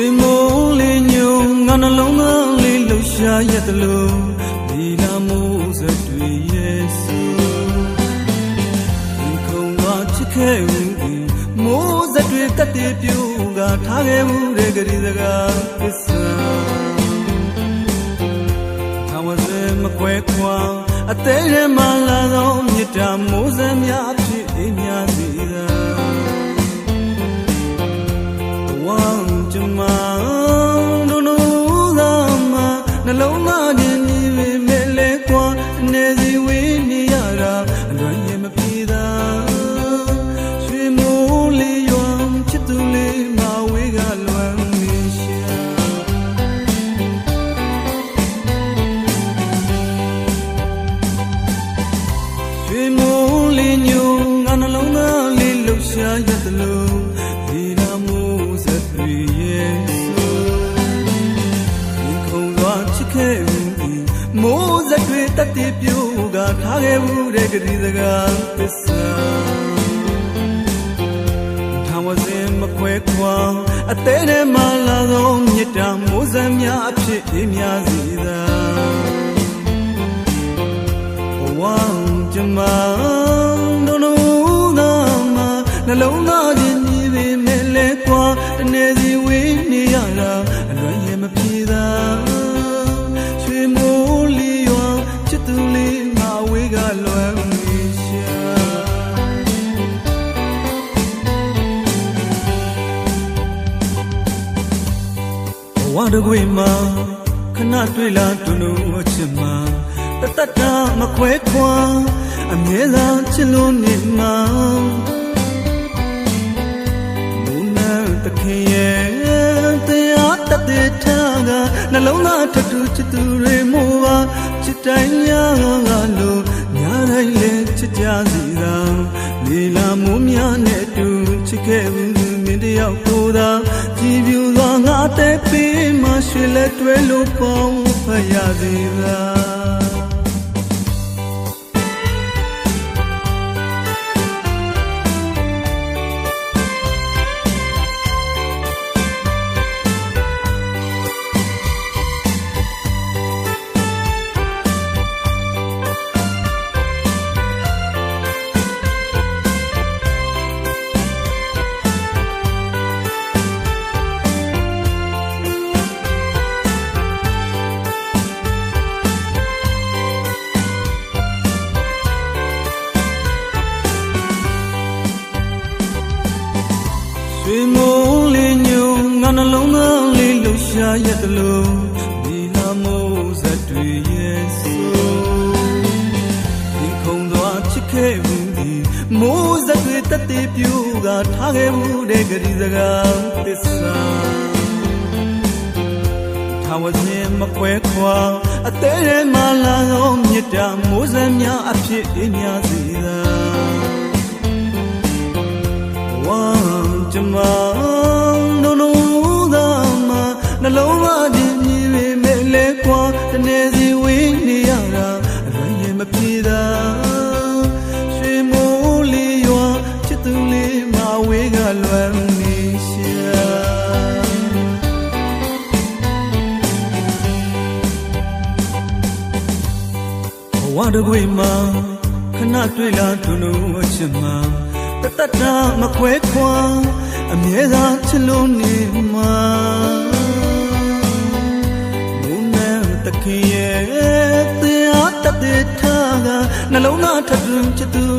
လေမုံလေးညုံငါနှလုံးသားလေးလှူရှားရက်တလို့ဒီနာမိုးစတွေရဲ့ဆူဒီကုံကချစ်ခဲ့ဦးဒီမိုးစတွေတက်တည်ပြူကထားခဲ့မှုတဲ့ကြည်စကားပစ္စာထာဝရမကွဲခွာအသေးရမလာသောမြစ်တာမိုးစများဖြစ်အများစီသာ ကထားခဲ့ဘူးတဲ့ကလေးစကားသစ္စာထာဝစင်မခွဲခွာအသေးနဲ့မှလာသောမြစ်တာမိုးစံများအဖြစ်အေးများစီသာဝမ်းကြမဒုနုသာမနှလုံးသားချင်းညီပေမဲ့လဲကွာတနေ့စီ တကွေမှာခဏတွေ့လာတူနူအချစ်မှာတတတမခွဲခွာအမြဲတမ်းချစ်လို့နေမှာမူနာတခင်ရဲ့တရားတသက်ထားကနှလုံးသားထထူချစ်သူတွေမို့ပါချစ်တိုင်းရကလို့ညာတိုင်းလဲချစ်ကြစီသာလေလာမိုးများနဲ့အတူချစ်ခဲ့ဘူးမင်း တယောက်ကိုသာကြည်ပြူသောငါတဲ့ပေးမှရွှေလက်တွဲလို့ပေါင်းဖရသေးသာ မိုးဇက်တွေတက်တည်ပြူကထားခဲ့ဘူးတဲ့ကလေးစကားသစ္စာထာဝစင်မခွဲခွာအသေးထဲမှာလာသောမြစ်တာမိုးစံများအဖြစ်အင်းများစီသာဝမ်းကြမဒု ဝေးကလွမ်းနေရှာဘဝတကွေမှာခဏတွေ့လာသူနုအချစ်မှာတတတမခွဲခွာအမြဲတမ်းချစ်လို့နေမှာမုန်းနဲ့တခင်ရဲ့တရားတတဲ့ထားကနှလုံးသားထပ်တွင်ချစ်သူ